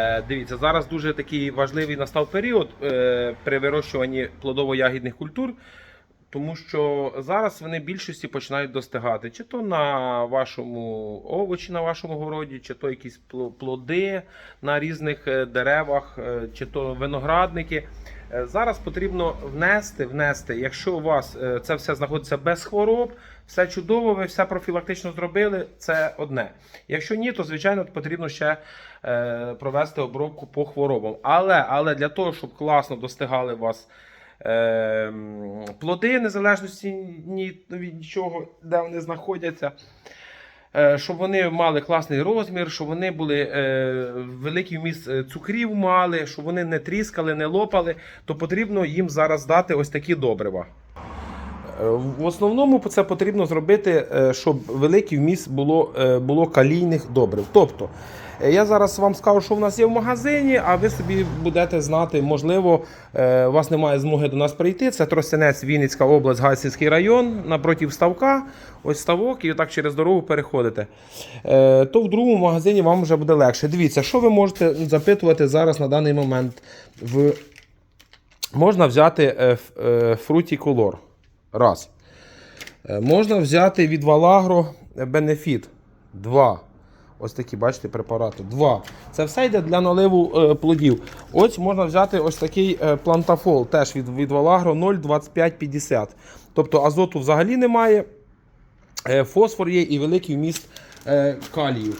Е, Дивіться, зараз дуже такий важливий настав період е, при вирощуванні плодово-ягідних культур, тому що зараз вони більшості починають достигати. Чи то на вашому овочі на вашому городі, чи то якісь пло- плоди на різних е, деревах, чи то виноградники. Е, Зараз потрібно внести, внести, якщо у вас е, це все знаходиться без хвороб, все чудово, ви все профілактично зробили, це одне. Якщо ні, то звичайно потрібно ще е, провести обробку по хворобам. Але, але для того, щоб класно достигали вас плоди, незалежності від нічого, де вони знаходяться. Е, Щоб вони мали класний розмір, щоб вони були е, великий вміст е, цукрів мали, щоб вони не тріскали, не лопали, то потрібно їм зараз дати ось такі добрива. В основному це потрібно зробити, е, щоб великий вміст було, е, було калійних добрив. Тобто, е, я зараз вам скажу, що в нас є в магазині, а ви собі будете знати, можливо, у вас немає змоги до нас прийти. Це Тростянець, Вінницька область, Гайсинський район, напротив ставка. Ось ставок, і отак через дорогу переходите. То в другому магазині вам вже буде легше. Дивіться, що ви можете запитувати зараз на даний момент. В... Можна взяти ф- е, фрутіколор. Раз. Е, Можна взяти від Валагро Benefit. Два. Ось такі, бачите, препарати. Два. Це все йде для наливу е, плодів. Ось можна взяти ось такий е, плантафол, теж від, від Валагро 0,2550. Тобто азоту взагалі немає. Фосфор є і великий вміст калію.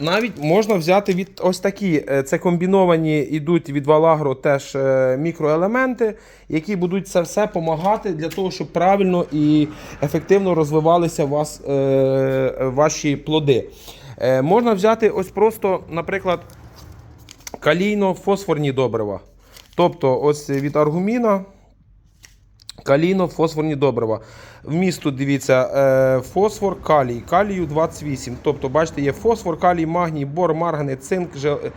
Навіть можна взяти від ось такі. е, Це комбіновані йдуть від Валагро теж е, мікроелементи, які будуть це все допомагати для того, щоб правильно і ефективно розвивалися вас е, ваші плоди. Можна взяти ось просто, наприклад, калійно-фосфорні добрива. Тобто, ось від аргуміна. Каліно, фосфорні добрива. Вміст тут дивіться, е, фосфор, калій. Калію 28. Тобто, бачите, є фосфор, калій, магній, бор, марганець, цинк, жел-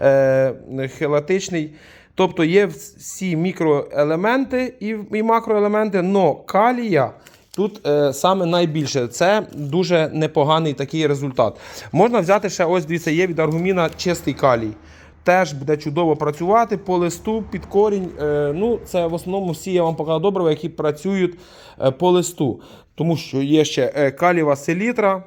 е, хелатичний. Тобто є всі мікроелементи і макроелементи, але калія тут е, саме найбільше. Це дуже непоганий такий результат. Можна взяти ще, ось дивіться, є від аргуміна чистий калій теж буде чудово працювати по листу, під корінь. Е, Ну, це в основному всі я вам показав добрива, які працюють е, по листу. Тому що є ще е, калієва селітра,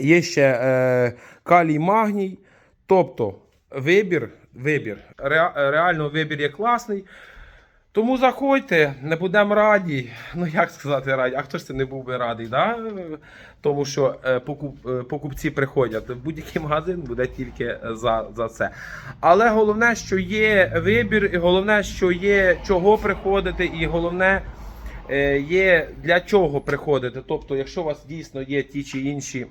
є ще калій магній. Тобто вибір, вибір, ре- реально вибір є класний. Тому заходьте, не будемо раді. Ну як сказати раді, а хто ж це не був би радий, да? тому що е, покуп, е, покупці приходять. Будь-який магазин буде тільки за, за це. Але головне, що є вибір, і головне, що є чого приходити, і головне е, є для чого приходити. Тобто, якщо у вас дійсно є ті чи інші.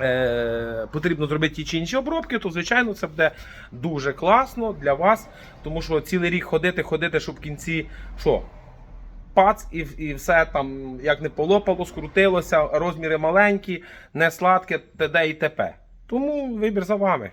Е, потрібно зробити ті чи інші обробки, то звичайно це буде дуже класно для вас, тому що цілий рік ходити, ходити, щоб в кінці що? Пац і, і все там як не полопало, скрутилося, розміри маленькі, не сладке, т.д. і т.п. Тому вибір за вами.